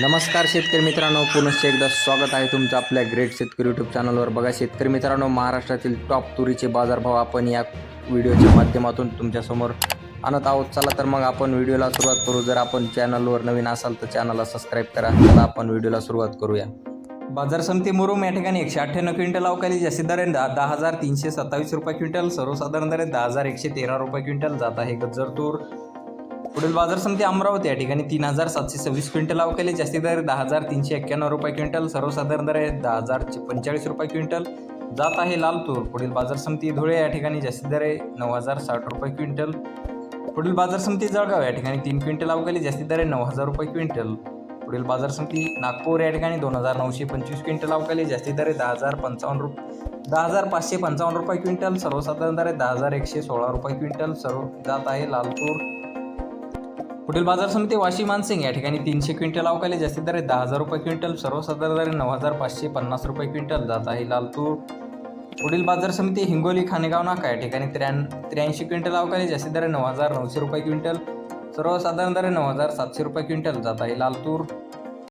नमस्कार शेतकरी मित्रांनो पुनश्च एकदा स्वागत आहे तुमचं आपल्या ग्रेट शेतकरी यूट्यूब चॅनलवर बघा शेतकरी मित्रांनो महाराष्ट्रातील टॉप तुरीचे बाजारभाव आपण या व्हिडिओच्या माध्यमातून तुमच्यासमोर आणत आहोत. चला तर मग आपण व्हिडिओला सुरुवात करू. जर आपण चॅनलवर नवीन असाल तर चॅनलला सबस्क्राईब करा. चला आपण व्हिडिओला सुरुवात करूया. बाजार समिती मुरुम या ठिकाणी एकशे अठ्ठ्याण्णव क्विंटल अवकाली जास्तीत दर दहा दहा हजार तीनशे सत्तावीस रुपये क्विंटल सर्वसाधारण दराने दहा हजार एकशे तेरा रुपये क्विंटल जात आहे गज्जर तूर पुढील बाजार समिती अमरावती या ठिकाणी तीन हजार सातशे सव्वीस क्विंटल अवकाली जास्तीत दर दहा हजार तीनशे एक्क्याण्णव रुपये क्विंटल सर्वसाधारण दर आहे दहा हजार पंचेचाळीस रुपये क्विंटल. जात आहे लालतूर. पुढील बाजार समिती धुळे या ठिकाणी जास्तीत दर आहे नऊ हजार साठ रुपये क्विंटल. पुढील बाजार समिती जळगाव या ठिकाणी तीन क्विंटल अवकाली जास्तीत दर आहे नऊ हजार रुपये क्विंटल. पुढील बाजार समिती नागपूर या ठिकाणी दोन हजार नऊशे पंचवीस क्विंटल अवकाली जास्तीत दर आहे दहा हजार पंचावन्न रुपये दहा हजार पाचशे पंचावन्न रुपये क्विंटल सर्वसाधारण दर आहे दहा हजार एकशे सोळा रुपये क्विंटल. सर्व जात आहे लालतूर. पुढील बाजार समिती वाशी मानसिंग या ठिकाणी तीनशे क्विंटल अवकाली जास्तीत दर आहे. दहा हजार रुपये क्विंटल सर्वसाधारण दर नऊ हजार पाचशे पन्नास रुपये क्विंटल जात आहे लालतूर. पुढील बाजार समिती हिंगोली खानेगाव नाका या ठिकाणी त्र्याण त्र्याऐंशी क्विंटल अवकाली जास्तीत दर आहे नऊ हजार नऊशे रुपये क्विंटल सर्वसाधारण दर नऊ हजार सातशे रुपये क्विंटल जात आहे लालतूर.